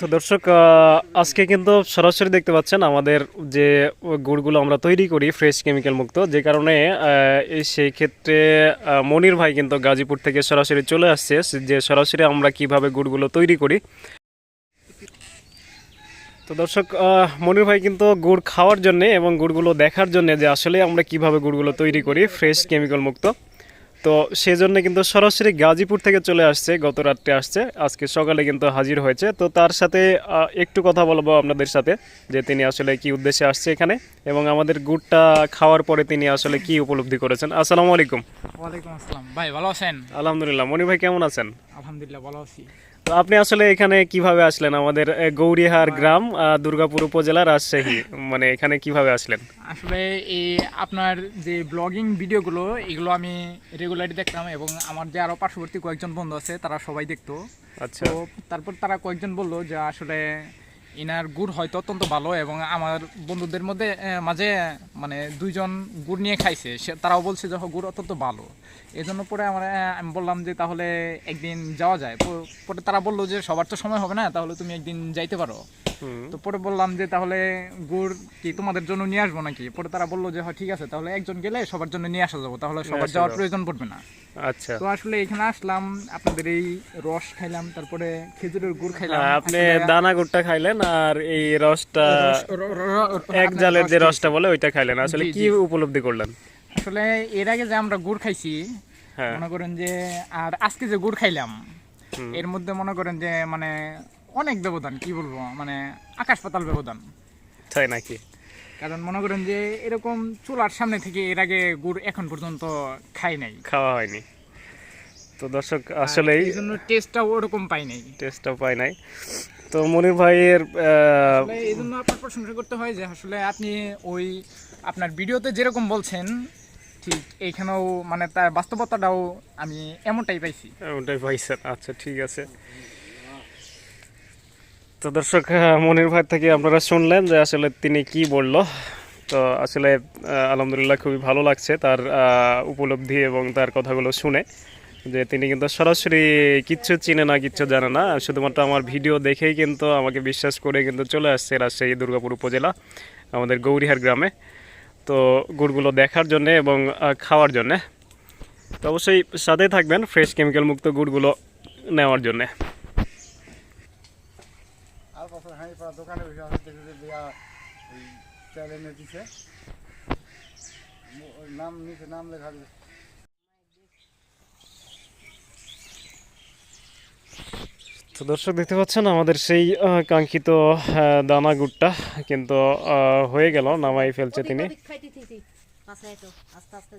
তো দর্শক আজকে কিন্তু সরাসরি দেখতে পাচ্ছেন আমাদের যে গুড়গুলো আমরা তৈরি করি ফ্রেশ কেমিক্যাল মুক্ত, যে কারণে সেই ক্ষেত্রে মনির ভাই কিন্তু গাজীপুর থেকে সরাসরি চলে আসছে। যে সরাসরি আমরা কীভাবে গুড়গুলো তৈরি করি। তো দর্শক মনির ভাই কিন্তু গুড় খাওয়ার জন্যে এবং গুড়গুলো দেখার জন্যে যে আসলে আমরা কীভাবে গুড়গুলো তৈরি করি, ফ্রেশ কেমিক্যাল মুক্ত। তো সেজন্য কিন্তু সরাসরি গাজীপুর থেকে চলে আসছে গত রাত্রে আসছে আজকে সকালে কিন্তু হাজির হয়েছে। তো তার সাথে একটু কথা বলব আপনাদের সাথে যে তিনি আসলে কি উদ্দেশ্যে আসছে এখানে এবং আমাদের গুড়টা খাওয়ার পরে তিনি আসলে কি উপলব্ধি করেছেন। আসসালামু আলাইকুম। ওয়ালাইকুম আসসালাম। ভাই ভালো আছেন? আলহামদুলিল্লাহ। মনি ভাই কেমন আছেন? আলহামদুলিল্লাহ ভালো আছি। তো আপনি আসলে এখানে কীভাবে আসলেন? আমাদের গৌরিহার গ্রাম দুর্গাপুর উপজেলা রাজশাহী। মানে এখানে কীভাবে আসলেন? আসলে এই আপনার যে ব্লগিং ভিডিওগুলো এগুলো আমি রেগুলারই দেখতাম এবং আমার যে আরও পার্শ্ববর্তী কয়েকজন বন্ধু আছে তারা সবাই দেখতো। আচ্ছা। তারপর তারা কয়েকজন বলল যে আসলে ইনার গুড় হয়তো অত্যন্ত ভালো এবং আমার বন্ধুদের মধ্যে মাঝে মানে দুইজন গুড় নিয়ে খাইছে। সে তারাও বলছে যে গুড় অত্যন্ত ভালো। এই জন্য পরে আমার আমি বললাম যে তাহলে একদিন যাওয়া যায়। পরে তারা বলল যে সবার তো সময় হবে না তাহলে তুমি একদিন যাইতে পারো। তো পরে বললাম যে তাহলে গুড় কি তোমাদের জন্য নিয়ে আসব নাকি? পরে তারা বলল যে হ্যাঁ ঠিক আছে তাহলে একজন গেলে সবার জন্য নিয়ে আসা যাব তাহলে সবার যাওয়ার প্রয়োজন পড়বে না। আচ্ছা। তো আসলে এখানে আসলাম আপনাদের এই রস খাইলাম তারপরে খেজুরের গুড় খাইলাম। আপনি দানা গুড়টা খাইলেন আর এই রসটা এক জালের যে রসটা বলে ওইটা খাইলেন। আসলে কি উপলব্ধি করলেন? আসলে এর আগে যে আমরা গুড় খাইছি হ্যাঁ। মনে করেন যে আর আজকে যে গুড় খাইলাম এর মধ্যে মনে করেন যে মানে অনেক ব্যবধান কি বলব? মানে আকাশ পাতাল ব্যবধান। তাই নাকি? কারণ মনে করেন যে এরকম চুলার সামনে থেকে এর আগে গুড় এখন পর্যন্ত খাই নাই। খাওয়া হয়নি। তো দর্শক আসলেই এই জন্য টেস্টটা ওরকম পাই নাই। টেস্টটা পাই নাই। তো মনির ভাইয়ের এই জন্য আপনার প্রশংসা করতে হয় যে আসলে আপনি ওই আপনার ভিডিওতে যেরকম বলছেন ঠিক এইখানেও মানে তার বাস্তবতাটাও আমি এমনটাই পাইছি। ওটাই পাইছেন। আচ্ছা ঠিক আছে। তো দর্শক মনির ভাই থেকে আপনারা শুনলেন যে আসলে তিনি কি বলল। তো আসলে আলহামদুলিল্লাহ খুবই ভালো লাগছে তার উপলব্ধি এবং তার কথাগুলো শুনে যে তিনি কিন্তু সরাসরি কিচ্ছু চিনে না, কিচ্ছু জানে না। শুধুমাত্র আমার ভিডিও দেখেই কিন্তু আমাকে বিশ্বাস করে কিন্তু চলে আসছে রাজশাহী দুর্গাপুর উপজেলা, আমাদের গৌরীহার গ্রামে। তো গুড়গুলো দেখার জন্যে এবং খাওয়ার জন্যে। তো অবশ্যই সাথে থাকবেন ফ্রেশ কেমিক্যাল মুক্ত গুড়গুলো নেওয়ার জন্যে। আর বছর হাঁড়ি পাড়া দোকানে বসে আছে বিয়া ওই চ্যালেঞ্জে দিছে। ওই নাম নিচে নাম লেখা দিছে তো দর্শক দেখতে পাচ্ছেন আমাদের সেই কাঙ্ক্ষিত দানা গুড়টা কিন্তু হয়ে গেল নামাই ফেলছে তিনি। আস্তে আস্তে